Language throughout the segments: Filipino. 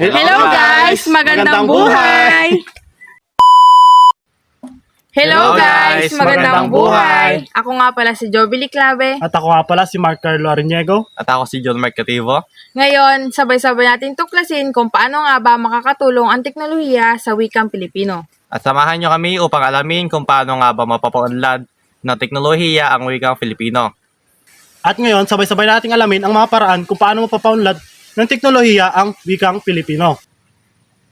Hello guys! Magandang buhay! Hello guys! Magandang buhay! Ako nga pala si Jobily Clave. At ako nga pala si Mark Carlo Ariniego. At ako si John Mark Cativo. Ngayon, sabay-sabay natin tuklasin kung paano nga ba makakatulong ang teknolohiya sa wikang Pilipino. At samahan nyo kami upang alamin kung paano nga ba mapapaunlad ng teknolohiya ang wikang Filipino. At ngayon, sabay-sabay nating alamin ang mga paraan kung paano mapapaunlad ng teknolohiya ang wikang Pilipino.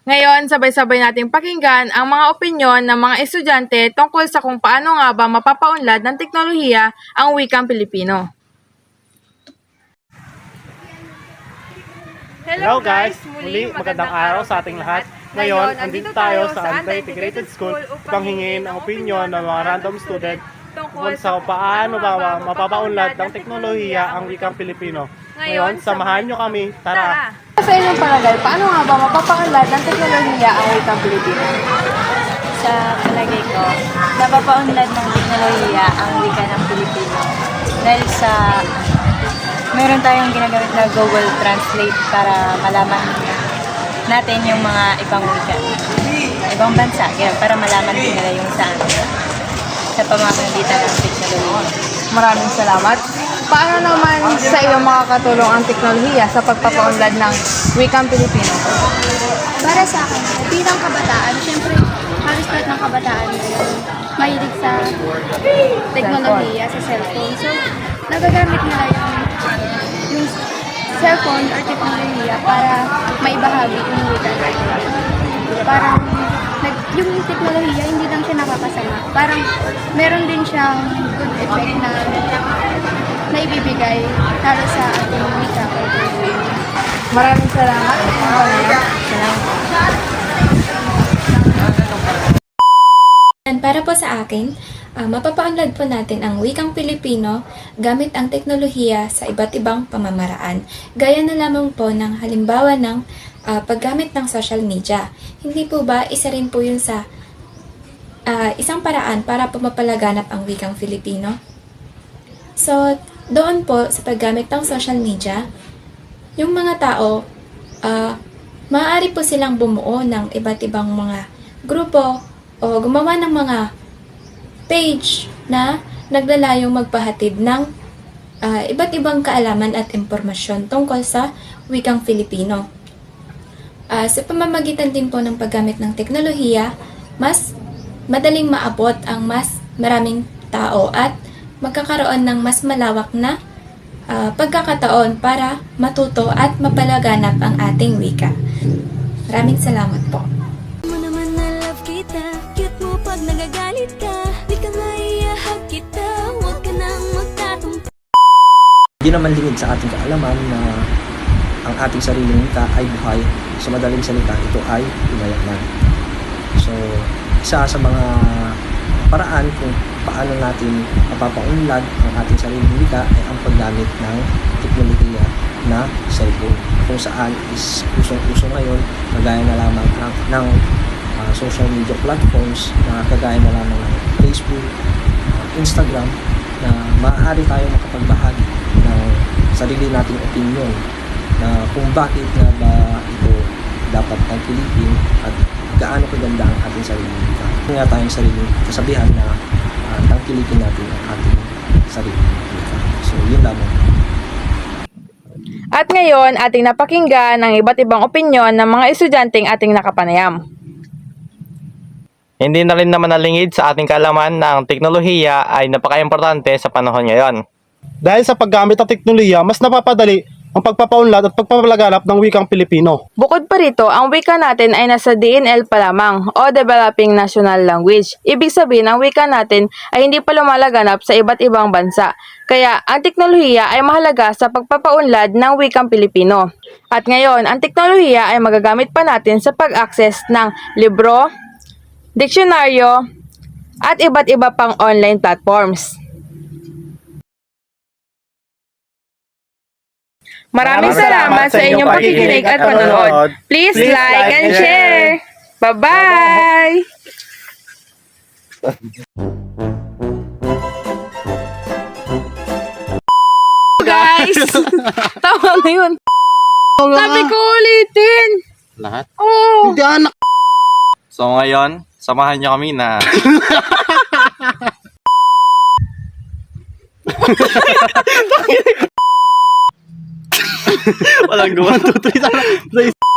Ngayon, sabay-sabay nating pakinggan ang mga opinyon ng mga estudyante tungkol sa kung paano nga ba mapapaunlad ng teknolohiya ang wikang Pilipino. Hello guys! Muli, magandang araw sa ating lahat. Ngayon, andito tayo sa Anti-Integrated School upang hingin ang opinyon ng mga random student tungkol sa paano ba mapapaunlad ng teknolohiya ang wikang Pilipino. Ngayon, samahan nyo kami. Tara! Sa inyong palagay, paano nga ba mapapaunlad ng teknolohiya ang wikang Pilipino? sa palagay ko, napapaunlad ng teknolohiya ang wika ng Pilipino. Dahil sa meron tayong ginagamit na Google Translate para malaman natin yung mga ibang wika. Ibang bansa, ganyan, para malaman din nila yung sa atin. Sa pamamagitan ng teknolohiya. Maraming salamat. Paano naman sa iyo makakatulong ang teknolohiya sa pagpapaunlad ng wikang Pilipino? Para sa akin, bilang kabataan, syempre, halos lahat ng kabataan ngayon, mahilig sa teknolohiya, sa cellphone. So, nagagamit nila yung, yung cellphone or teknolohiya para maibahagi yung wika nila. Parang, nag, yung teknolohiya, hindi lang siya nakakasama. Parang, meron din siyang good effect na na ibibigay para sa ating wika or kultura. Maraming salamat. And para po sa akin, ah, mapapaunlad po natin ang wikang Pilipino gamit ang teknolohiya sa iba't ibang pamamaraan. Gaya na lamang po ng halimbawa ng ah, paggamit ng social media. Hindi po ba isa rin po yun sa ah, isang paraan para po mapalaganap ang wikang Filipino? So, doon po sa paggamit ng social media, yung mga tao, ah, maaari po silang bumuo ng iba't ibang mga grupo o gumawa ng mga page na naglalayong magpahatid ng ah, iba't ibang kaalaman at impormasyon tungkol sa wikang Filipino. Ah, sa pamamagitan din po ng paggamit ng teknolohiya, mas madaling maabot ang mas maraming tao at magkakaroon ng mas malawak na ah, pagkakataon para matuto at mapalaganap ang ating wika. Maraming salamat po. mo naman na love kita Cute mo pag nagagalit ka Di ka maiyahag kita Huwag ka nang magtatumpa Hindi naman lingid sa ating kaalaman na ang ating sariling wika ay buhay. Sa madaling salita, ito ay inayaman. So, isa sa mga paraan kung paano natin mapapaunlad ang ating sariling wika ay ang paggamit ng teknolohiya na cellphone. Kung saan is usong-uso ngayon, kagaya na lamang ng, ng ah, social media platforms na kagaya na lamang ng Facebook, ah, Instagram, na maaari tayo makapagbahagi ng sarili nating opinion na kung bakit nga ba ito dapat tangkilikin at gaano kaganda ang ating sarili. Nga tayong sarili, kasabihan na uh, tangkilikin natin ang ating sarili. So, yun lamang. At ngayon, ating napakinggan ang iba't ibang opinyon ng mga estudyanteng ating nakapanayam. Hindi na rin naman nalingid sa ating kaalaman na ang teknolohiya ay napaka-importante sa panahon ngayon. Dahil sa paggamit ng teknolohiya, mas napapadali ang pagpapaunlad at pagpapalaganap ng wikang Pilipino. Bukod pa rito, ang wika natin ay nasa DNL pa lamang o Developing National Language. Ibig sabihin, ang wika natin ay hindi pa lumalaganap sa iba't ibang bansa. Kaya, ang teknolohiya ay mahalaga sa pagpapaunlad ng wikang Pilipino. At ngayon, ang teknolohiya ay magagamit pa natin sa pag-access ng libro, diksyonaryo, at iba't iba pang online platforms. Maraming salamat sa inyong pakikinig at panonood. Please like and share. Bye-bye! Guys! Tama na yun. Sabi ko ulitin! lahat. Hindi anak. So ngayon, samahan niyo kami na お団子、お団子、